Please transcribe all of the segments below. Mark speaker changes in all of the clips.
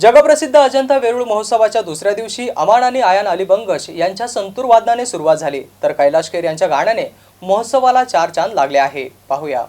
Speaker 1: जगप्रसिद्ध अजंता वेरूळ महोत्सवाच्या दुसऱ्या दिवशी अमान आणि आयान अली बंगश यांच्या संतूर वादनाने सुरुवात झाली. तर कैलाश खेर यांच्या गाण्याने महोत्सवाला चार चांद लागले आहे. पाहूया.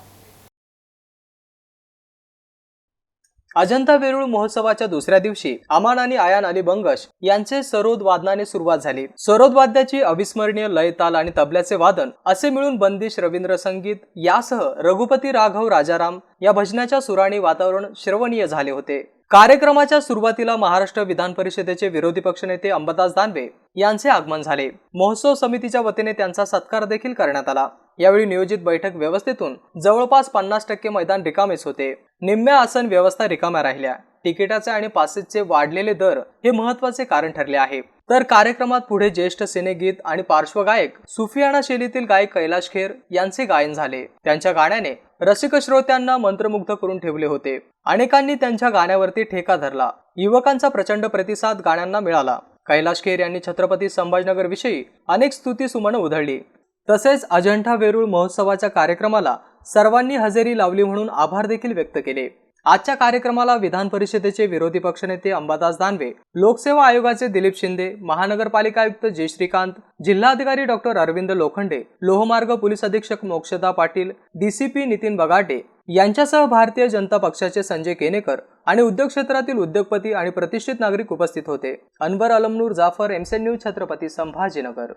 Speaker 1: अजंता वेरूळ महोत्सवाच्या दुसऱ्या दिवशी अमान आणि आयान अली बंगश यांचे सरोद वादनाने सुरुवात झाली. सरोद वाद्याची अविस्मरणीय लय ताल आणि तबल्याचे वादन असे मिळून बंदिश रवींद्र संगीत यासह रघुपती राघव राजाराम या भजनाच्या सुराणी वातावरण श्रवणीय झाले होते. कार्यक्रमाच्या सुरुवातीला महाराष्ट्र विधान परिषदेचे विरोधी पक्षनेते अंबादास दानवे यांचे आगमन झाले. महोत्सव समितीच्या वतीने त्यांचा सत्कार देखील करण्यात आला. यावेळी नियोजित बैठक व्यवस्थेतून जवळपास पन्नास टक्के मैदान रिकामेच होते. निम्म्या आसन व्यवस्था रिकाम्या राहिल्या. तिकिटाचे आणि पासेसचे वाढलेले दर हे महत्त्वाचे कारण ठरले आहे. तर कार्यक्रमात पुढे ज्येष्ठ सिनेगीत आणि पार्श्वगायक सुफियाना शैलीतील गायक कैलाश खेर यांचे गायन झाले. त्यांच्या गाण्याने रसिक श्रोत्यांना मंत्रमुग्ध करून ठेवले होते. अनेकांनी त्यांच्या गाण्यावरती ठेका धरला. युवकांचा प्रचंड प्रतिसाद गाण्यांना मिळाला. कैलाश खेर यांनी छत्रपती संभाजनगर विषयी अनेक स्तुती सुमन उधळली. तसेच अजंठा वेरूळ महोत्सवाच्या कार्यक्रमाला सर्वांनी हजेरी लावली म्हणून आभार देखील व्यक्त केले. आजच्या कार्यक्रमाला विधान परिषदेचे विरोधी पक्षनेते अंबादास दानवे लोकसेवा आयोगाचे दिलीप शिंदे महानगरपालिका आयुक्त जय श्रीकांत जिल्हाधिकारी डॉक्टर अरविंद लोखंडे लोहमार्ग पोलीस अधीक्षक मोक्षदा पाटील डीसीपी नितीन बगाटे यांच्यासह भारतीय जनता पक्षाचे संजय केनेकर आणि उद्योग क्षेत्रातील उद्योगपती आणि प्रतिष्ठित नागरिक उपस्थित होते. अनवर अलमनूर जाफर एमसेन न्यूज छत्रपती संभाजीनगर.